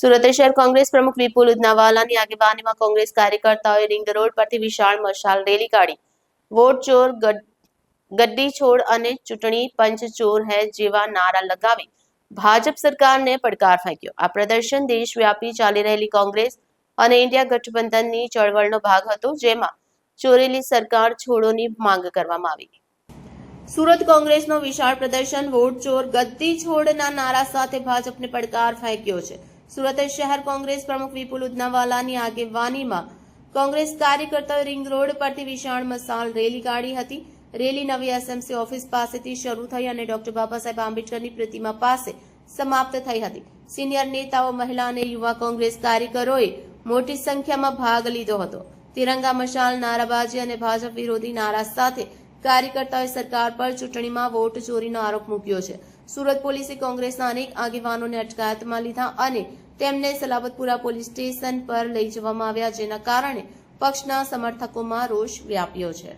સુરત શહેર કોંગ્રેસ પ્રમુખ વિપુલ ઉદનાવાલાની આગેવાનીમાં કોંગ્રેસ કાર્યકર્તાઓએ રિંગ રોડ પરથી વિશાળ મશાલ રેલી કાઢી. વોટ ચોર ગડ્ડી છોડ અને ચૂંટણી પંચ ચોર હૈ જેવા નારા લગાવી ભાજપ સરકારને પડકાર ફેંક્યો. આ પ્રદર્શન દેશવ્યાપી ચાલી રહેલી કોંગ્રેસ અને ઇન્ડિયા ગઠબંધનની ચળવળનો ભાગ હતો, જેમાં ચોરેલી સરકાર છોડોની માંગ કરવામાં આવી. સુરત કોંગ્રેસનો વિશાળ પ્રદર્શન, વોટ ચોર ગદ્દી છોડના નારા સાથે ભાજપને પડકાર ફેંક્યો છે. સુરત શહેર કોંગ્રેસ પ્રમુખ વિપુલ ઉદનાવાલાની આગેવાનીમાં કોંગ્રેસ કાર્યકર્તાઓ રિંગ રોડ પરથી વિશાળ મસાલ રેલી કાઢી હતી. રેલી નવી એસએમસી ઓફિસ પાસેથી શરૂ થઈ અને ડોક્ટર બાબા સાહેબ આંબેડકરની પ્રતિમા પાસે સમાપ્ત થઈ હતી. સિનિયર નેતાઓ, મહિલા અને યુવા કોંગ્રેસ કાર્યકરોએ મોટી સંખ્યામાં ભાગ લીધો હતો. તિરંગા મશાલ નારાબાજી અને ભાજપ વિરોધી નારા સાથે કાર્યકર્તાઓએ સરકાર પર ચૂંટણીમાં વોટ ચોરીનો આરોપ મૂક્યો છે. સુરત પોલીસે કોંગ્રેસના અનેક આગેવાનોને અટકાયતમાં લીધા અને તેમને સલાબતપુરા પોલીસ સ્ટેશન પર લઈ જવામાં આવ્યા, જેના કારણે પક્ષના સમર્થકોમાં રોષ વ્યાપ્યો છે.